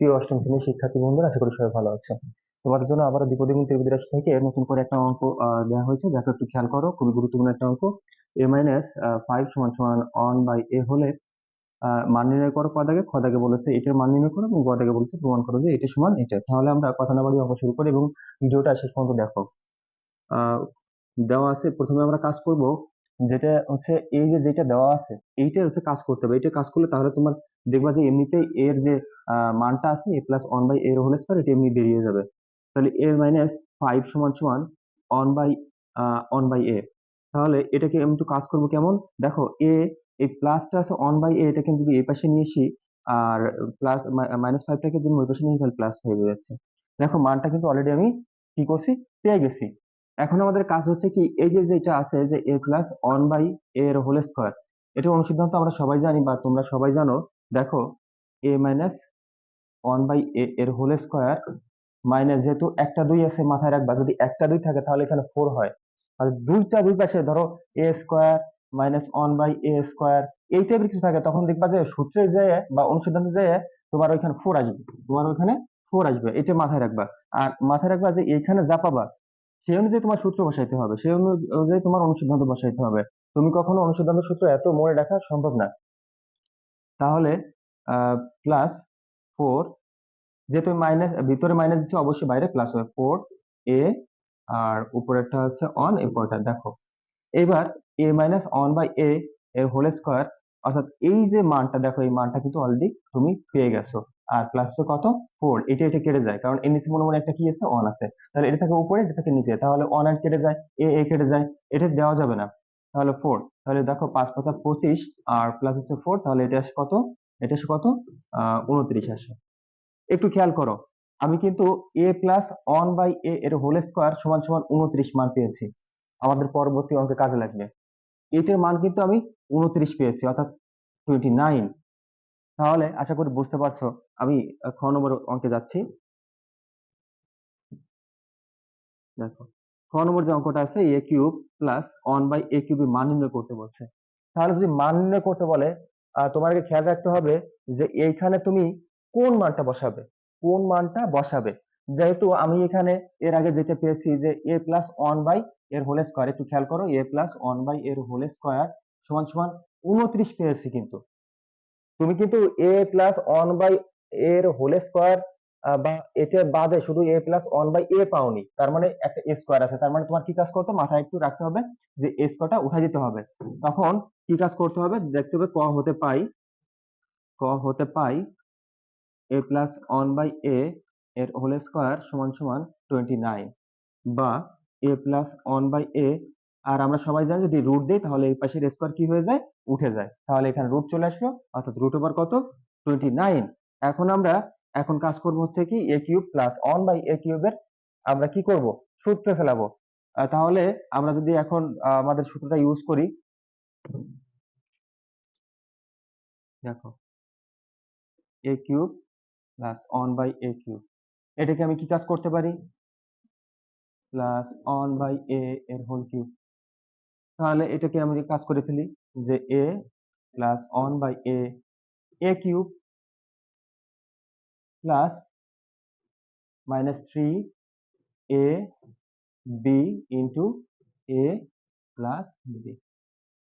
প্রিয় অষ্টম শ্রেণির শিক্ষার্থী বন্ধুরা, আশা করি সবাই ভালো আছে তোমাদের জন্য আবার দ্বিপদী ত্রিপদী রাশি থেকে নতুন করে একটা অঙ্ক দেওয়া হয়েছে। যাকে একটু খেয়াল করো, খুবই গুরুত্বপূর্ণ একটা অঙ্ক। এ মাইনাস ফাইভ সমান সমান অন বাই এ হলে মান নির্ণয় করো কদাগে খদাগে বলেছে এটার মান নির্ণয় করো এবং গদাগে বলেছে প্রমাণ করো যে এটা সমান এটা। তাহলে আমরা কথা না বাড়িয়ে অঙ্ক শুরু করি এবং ভিডিওটা শেষ পর্যন্ত দেখো। দেওয়া আছে, প্রথমে আমরা কাজ করব যেটা হচ্ছে এই যে যেটা দেওয়া আছে এইটা হচ্ছে কাজ করতে হবে। এইটা কাজ করলে তাহলে তোমার দেখবা যে এমনিতেই এর যে মানটা আছে, এ প্লাস ওয়ান বাই এর হোল স্কয়ার এটা এমনি বেরিয়ে যাবে। তাহলে এ মাইনাস ফাইভ সমান সমান one by one by A তাহলে এটাকে আমি একটু কাজ করব কেমন? দেখো এ এই প্লাসটা আছে ওয়ান বাই এ এটাকে যদি এই পাশে নিয়ে আসি, আর প্লাস মাইনাস ফাইভটাকে যদি ওই পাশে নিয়ে তাহলে প্লাস হয়ে যাচ্ছে। দেখো মানটা কিন্তু অলরেডি আমি কি করছি? পেয়ে গেছি। এখন আমাদের কাজ হচ্ছে কি, এই যে যেটা আছে যে A plus one by A এর হোল স্কয়ার এটা অনুসিদ্ধান্ত আমরা সবাই জানি বা তোমরা সবাই জানো। দেখো A minus one by A এর হোল স্কয়ার মাইনাস যেহেতু একটা দুই আছে মাথায় রাখবা, যদি একটা দুই থাকে তাহলে এখানে ফোর হয়। আর দুইটা দুই পাশে ধরো A square minus one by A square এই টাইপের কিছু থাকে, তখন দেখবা যে সূত্রে যেয়ে বা অনুসিদ্ধান্তে যেয়ে তোমার ওইখানে ফোর আসবে। তোমার ওইখানে ফোর আসবে, এটা মাথায় রাখবা। আর মাথায় রাখবা যে এখানে যা পাবা সেই অনুযায়ী তোমার সূত্র বসাইতে হবে। সেই অনু- অনুযায়ী তোমার অনুসিদ্ধান্ত বসাইতে হবে। তুমি কখনো অনুসিদ্ধান্ত সূত্র এত মনে রাখা সম্ভব না। তাহলে প্লাস ফোর যেহেতু মাইনাস ভিতরে মাইনাস দিচ্ছে, অবশ্যই বাইরে প্লাস হবে ফোর এ আর উপরেরটা হচ্ছে অন এরপরটা দেখো। এবার A minus one by A এর হোল স্কয়ার অর্থাৎ এই যে মানটা, দেখো এই মানটা কিন্তু অলরেডি তুমি পেয়ে গেছো। আর প্লাস কত? ফোর এটা এটা কেটে যায়। কারণ এর নিচে মনে মনে একটা কি আছে? অন আছে। তাহলে এটা থাকে উপরে, এটা থাকে নিচে। তাহলে অন আর কেটে যায়, এ এ কেটে যায়। এটা দেওয়া যাবে না। তাহলে ফোর তাহলে দেখো পাঁচ পাঁচা পঁচিশ, আর প্লাস হচ্ছে ফোর তাহলে এটা আসে কত? এটা আসে কত? উনত্রিশ আসে। একটু খেয়াল করো। আমি কিন্তু A plus one by A এর হোল স্কোয়ার সমান সমান উনত্রিশ মান পেয়েছি। আমাদের পরবর্তী অঙ্কে কাজে লাগবে। এইটার মান কিন্তু আমি উনত্রিশ পেয়েছি, অর্থাৎ টোয়েন্টি নাইন তাহলে আশা করি বুঝতে পারছ। আমি খ নম্বর অঙ্কে যাচ্ছি। দেখো খ নম্বর যে অঙ্কটা আছে A cube plus one by A কিউবের মান নির্ণয় করতে বলছে। তাহলে যদি মান নির্ণয় করতে বলে তোমাকে খেয়াল রাখতে হবে যে এইখানে তুমি কোন মানটা বসাবে? কোন মানটা বসাবে? যেহেতু আমি এখানে এর আগে যেটা পেয়েছি যে এ প্লাস ওয়ান বাই এর হোল স্কোয়ার একটু খেয়াল করো এ প্লাস ওয়ান বাই এর হোল স্কোয়ার সমান সমান উনত্রিশ পেয়েছি কিন্তু। তুমি কিন্তু এ প্লাস ওয়ান বাই এর হোল স্কোয়ার বা এটা বাদে শুধু A plus one by A পাওনি। তার মানে একটা স্কোয়ার আছে। তার মানে তোমার কি কাজ করতে মাথায় একটু রাখতে হবে যে এ স্কোয়ারটা উঠাই দিতে হবে। তখন কি কাজ করতে হবে? দেখতে হবে ক হতে পাই, ক হতে পাই A plus one by A এর হোল স্কোয়ার সমান সমান টোয়েন্টি নাইন বা A plus one by A আর আমরা সবাই জানি যদি রুট দিই, তাহলে এই পাশের স্কোয়ার কি হয়ে যায়? উঠে যায়। তাহলে এখানে রুট চলে আসলো, অর্থাৎ রুট ওভার কত? টোয়েন্টি নাইন এখন আমরা, এখন কাজ করব হচ্ছে কি A cube plus one by A কিউবের আমরা কি করব? সূত্রে ফেলাবো। তাহলে আমরা যদি এখন আমাদের সূত্রটা ইউজ করি, দেখো A cube plus one by A cube এটাকে আমি কি কাজ করতে পারি? প্লাস ওয়ান বাই এ এর হোল কিউব তাহলে এটাকে আমি কাজ করে ফেলি যে A plus one by A A cube plus minus three A B into A plus B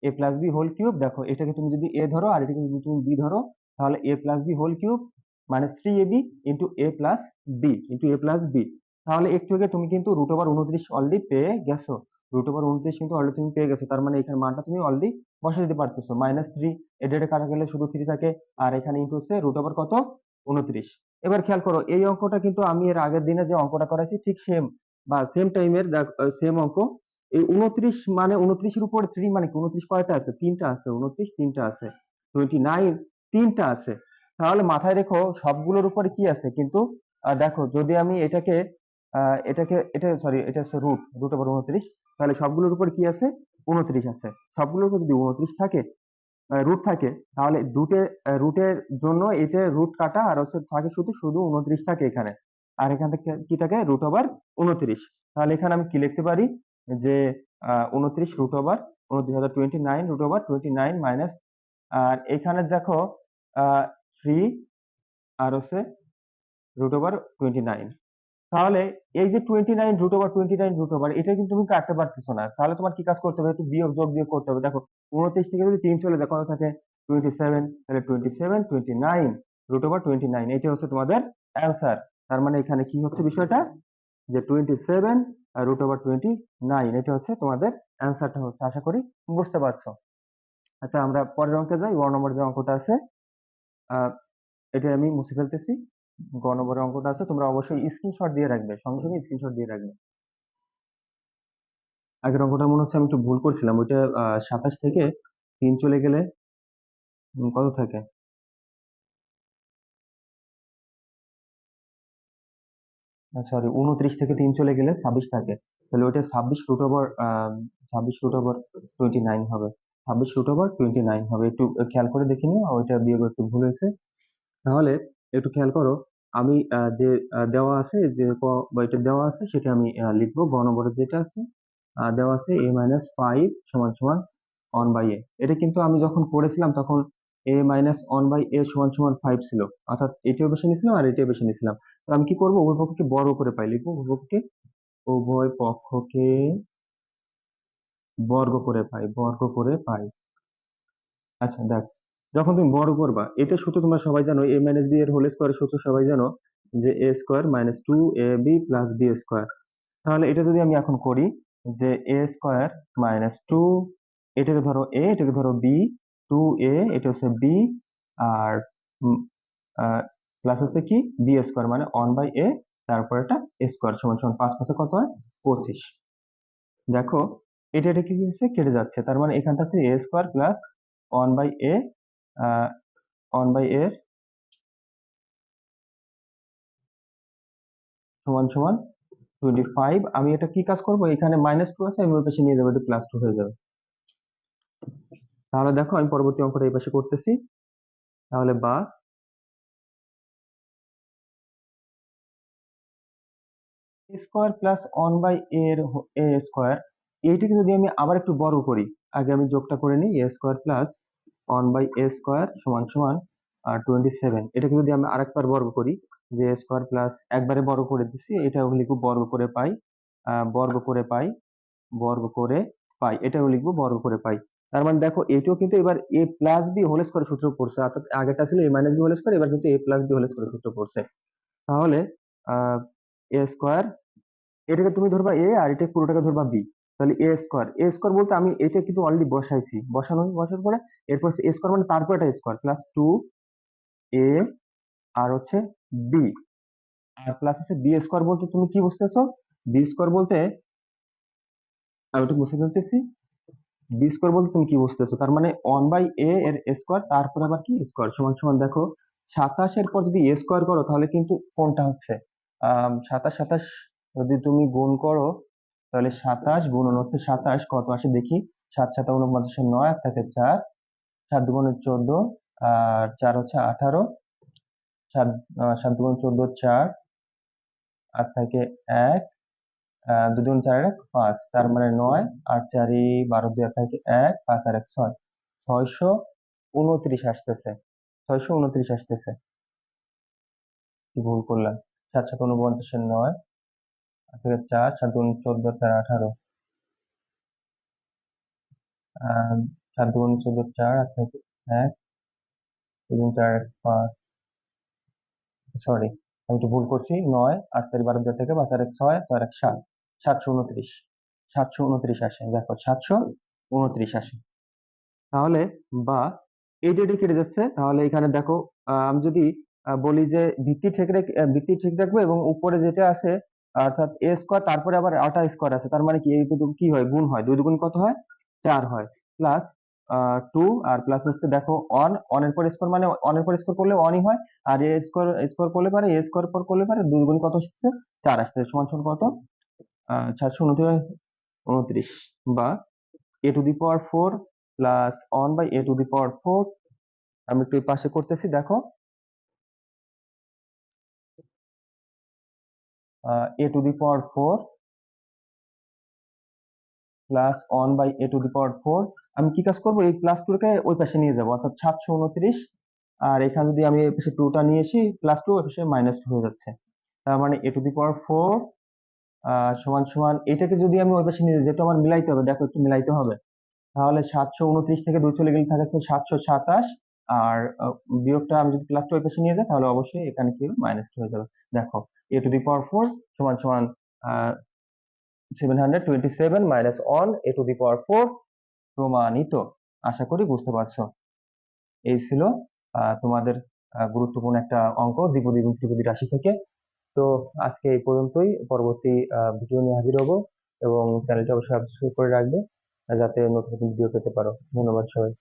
A plus B whole cube দেখো, এটাকে তুমি যদি এ ধরো আর এটাকে যদি তুমি বি ধরো, তাহলে A plus B whole cube minus three A B into A plus B into A plus B তাহলে একটু আগে তুমি কিন্তু রুট ওভার উনত্রিশ অলরেডি পেয়ে গেছো। রুট ওভার উনত্রিশ কিন্তু অলরেডি তুমি পেয়ে গেছো। তার মানে এখানে মানটা তুমি অলরেডি বসে দিতে পারতেছো। মাইনাস থ্রি এটা কাটা গেলে শুধু থ্রি থাকে আর এখানে ইন্টু হচ্ছে রুট ওভার কত? উনত্রিশ। এবার খেয়াল করো, এই অঙ্কটা কিন্তু আমি এর আগের দিনে যে অঙ্কটা করাইছি ঠিক সেম বা সেম টাইমের সেম অঙ্ক। এই উনত্রিশ মানে উনত্রিশের উপরে থ্রি মানে কি? উনত্রিশ কয়টা আছে? তিনটা আছে। উনত্রিশ, তিনটা আছে। টোয়েন্টি নাইন তিনটা আছে। তাহলে মাথায় রেখো, সবগুলোর উপরে কি আছে? কিন্তু দেখো, যদি আমি এটাকে এটাকে, এটা সরি এটা হচ্ছে রুট রুট ওভার উনত্রিশ। তাহলে সবগুলোর উপর কি আছে? উনত্রিশ আছে। সবগুলোর উপর যদি উনত্রিশ থাকে রুট থাকে, তাহলে রুটে রুটের জন্য এটা রুট কাটা আর হচ্ছে থাকে শুধু শুধু উনত্রিশ থাকে এখানে। আর এখান থেকে কি থাকে? রুট ওভার উনত্রিশ। তাহলে এখানে আমি কি লিখতে পারি? যে উনত্রিশ রুট ওভার উনত্রিশ হাজার twenty nine root over twenty nine minus আর এখানে দেখো থ্রি আর হচ্ছে রুট ওভার টোয়েন্টি নাইন তাহলে এই যে twenty nine root over twenty nine root over এটা কিন্তু তুমি কাটতে পারতেছো না। তাহলে তোমার কি কাজ করতে হবে? একটু বিয়োগ, যোগ, বিয়োগ করতে হবে। দেখো, উনত্রিশ থেকে যদি তিন চলে দেখো থাকে? টোয়েন্টি সেভেন তাহলে twenty seven twenty nine root over twenty nine এটা হচ্ছে তোমাদের অ্যান্সার তার মানে এখানে কি হচ্ছে বিষয়টা? যে টোয়েন্টি সেভেন আর রুট ওভার টোয়েন্টি নাইন এটা হচ্ছে তোমাদের অ্যান্সারটা হচ্ছে। আশা করি বুঝতে পারছ। আচ্ছা আমরা পরের অঙ্কে যাই। ওয়ান নম্বর যে অঙ্কটা আছে এটা আমি মুছে ফেলতেছি। গ অঙ্কটা আছে, তোমরা অবশ্যই স্ক্রিনশট দিয়ে রাখবে, সঙ্গে সঙ্গে স্ক্রিনশট দিয়ে রাখবে। আগের অঙ্কটা মনে হচ্ছে আমি একটু ভুল করছিলাম, ওইটা সাতাশ থেকে তিন চলে গেলে কত থাকে? সরি উনত্রিশ থেকে তিন চলে গেলে ছাব্বিশ থাকে। তাহলে ওইটা ছাব্বিশ রুট ওভার ছাব্বিশ রুট ওভার টোয়েন্টি নাইন হবে। ছাব্বিশ রুট ওভার টোয়েন্টি নাইন হবে। একটু খেয়াল করে দেখে নিও, ওইটা বিয়োগ একটু ভুল হয়েছে। তাহলে একটু খেয়াল করো আমি যে দেওয়া আছে, যে, ক- দেওয়া আছে, সেটা আমি লিখব। গ নম্বরে যেটা আছে দেওয়া আছে, এ মাইনাস ফাইভ সমান সমান ওয়ান বাই এ। এটা কিন্তু আমি যখন করেছিলাম তখন A minus one by A সমান সমান ফাইভ ছিল। অর্থাৎ এটাও বেশি নিয়েছিলাম আর এটাও বেশি নিয়েছিলাম। তো আমি কি করব? উভয় পক্ষকে বর্গ করে পাই। লিখব উভয় পক্ষকে উভয় পক্ষকে বর্গ করে পাই, বর্গ করে পাই। আচ্ছা দেখ যখন তুমি বড় করবা, এটা সূত্র তোমরা সবাই জানো এ মাইনাস বি এর হোল স্কোয়ারের সূত্র সবাই জানো, যে A square minus two A B plus B square তাহলে এটা যদি আমি এখন করি, যে এ স্কোয়ার মাইনাস টু এটাকে ধরো এ এটাকে ধরো বি টু এ এটা হচ্ছে বি আর প্লাস হচ্ছে কি? বি স্কোয়ার মানে ওয়ান বাই এ তারপর এটা স্কোয়ার সমান সমান পাঁচ পাঁচে কত হয়? পঁচিশ। দেখো, এটা এটা কি হচ্ছে? কেটে যাচ্ছে। তার মানে এখান থেকে A square plus one by A one by A সমান সমান টোয়েন্টি ফাইভ আমি এটা কি কাজ করব? এখানে মাইনাস টু আছে, আমি ওই পাশে নিয়ে যাব, এটা প্লাস টু হয়ে যাবে। তাহলে দেখো, আমি পরবর্তী অঙ্কটা এই পাশে করতেছি। তাহলে বা স্কোয়ার প্লাস ওয়ান বাই এর এ স্কোয়ার এইটিকে যদি আমি আবার একটু বড় করি, আগে আমি যোগটা করে নিই a square plus one by a square সমান সমান টোয়েন্টি সেভেন এটাকে যদি আমি আরেকবার বর্গ করি, যে এ স্কোয়ার প্লাস একবারে বর্গ করে দিচ্ছি এটা লিখব বর্গ করে পাই বর্গ করে পাই, বর্গ করে পাই, এটাও লিখব বর্গ করে পাই। তার মানে দেখো, এটাও কিন্তু এবার A plus B whole square সূত্র পড়ছে, অর্থাৎ আগেটা ছিল A minus B whole square এবার কিন্তু A plus B whole square সূত্র পড়ছে। তাহলে এ স্কোয়ার এটাকে তুমি ধরবা এ আর এটা পুরোটাকে ধরবা বি তাহলে এ স্কোয়ার এ স্কোয়ার বলতে আমি এটা কিন্তু অলরেডি বসাইছি। বসানো বসার পরে এরপর এ স্কোয়ার মানে তারপর এটা স্কোয়ার প্লাস টু এ আর হচ্ছে বি আর প্লাস হচ্ছে বি স্কোয়ার বলতে তুমি কি বুঝতেছো? বি স্কোয়ার বলতে আমি একটু বুঝতে ফেলতেছি। বি স্কোয়ার বলতে তুমি কি বুঝতেছো? তার মানে ওয়ান বাই এ এর স্কোয়ার তারপর আবার কি স্কোয়ার সমান সমান দেখো, সাতাশের পর যদি এ স্কোয়ার করো তাহলে কিন্তু কোনটা হচ্ছে? সাতাশ সাতাশ যদি তুমি গুণ করো তাহলে সাতাশ গুণন হচ্ছে সাতাশ, কত আসে দেখি? সাত সাত উনপঞ্চাশে নয় আর থাকে চার। সাত দুগুণে চোদ্দ, আর চার হচ্ছে আঠারো। সাত সাত দুগুণ চোদ্দ চার আর থাকে এক দুগুণ চার এক, পাঁচ। তার মানে নয়, আর চারি বারো দুই থাকে এক, পাঁচ আর এক ছয়। ছয়শো উনত্রিশ আসতেছে। ছয়শো উনত্রিশ আসতেছে। কি ভুল করলাম? সাত সাত উনপঞ্চাশে নয় থেকে চার সাত দুগুণ চোদ্দ, চার আঠারো। সাত দুগুণ চোদ্দ, চার এক চার, এক পাঁচ। সরি আমি একটু ভুল করছি। নয়, আট, চারি বারো থেকে পাঁচ আর এক ছয় এক সাত। সাতশো উনত্রিশ। সাতশো উনত্রিশ আসে। দেখো, সাতশো উনত্রিশ আসে। তাহলে বা, এই কেটে যাচ্ছে। তাহলে এখানে দেখো আমি যদি বলি যে ভিত্তি ঠিক রেখে ভিত্তি ঠিক রাখব এবং উপরে যেটা আছে অর্থাৎ এ স্কোয়ার তারপরে আবার আটা স্কোয়ার আছে। তার মানে কি? এই দুটো কি হয়? গুণ হয়। দুই দুগুণ কত হয়? চার হয়। প্লাস টু আর প্লাস হচ্ছে দেখো অন অনের পর স্কোয়ার মানে অনের পর স্কোয়ার করলে অনই হয়। আর এ স্কোয়ার স্কোয়ার করলে পারে এ স্কোয়ার পর করলে পারে দুই গুণ কত আসছে চার আসছে। সমান সমান কত? চারশো উনত্রিশ উনত্রিশ। বা A to the power four plus one by A to the power four আমি একটু পাশে করতেছি, দেখো। A to the power four plus one by A to the power four আমি কি কাজ করব? এই প্লাস টুকে ওই পাশে নিয়ে যাব অর্থাৎ সাতশো উনত্রিশ। আর এখানে যদি আমি এপাশে টুটা নিয়ে আসি প্লাস টু এপাশে মাইনাস টু হয়ে যাচ্ছে। তার মানে এ টু দি পাওয়ার ফোর সমান সমান এটাকে যদি আমি ওই পাশে নিয়ে যাই, যেহেতু আমার মিলাইতে হবে দেখো একটু মিলাইতে হবে। তাহলে সাতশো উনত্রিশ থেকে দুই চলে গেলে সাতশো সাতাশ। আর বিয়োগটা আমি যদি প্লাস টু ওই পাশে নিয়ে যাই তাহলে অবশ্যই এখানে কি মাইনাস টু হয়ে যাবে। দেখো A to the power four সমান সমান seven hundred twenty seven minus one A power four প্রমাণিত। আশা করি বুঝতে পারছ। এই ছিল তোমাদের গুরুত্বপূর্ণ একটা অঙ্ক দ্বিপদী এবং ত্রিপদী রাশি থেকে। তো আজকে এই পর্যন্তই। পরবর্তী ভিডিও নিয়ে হাজির হব এবং চ্যানেলটা অবশ্যই সাবস্ক্রাইব করে রাখবে, যাতে নতুন নতুন ভিডিও পেতে পারো। ধন্যবাদ সবাই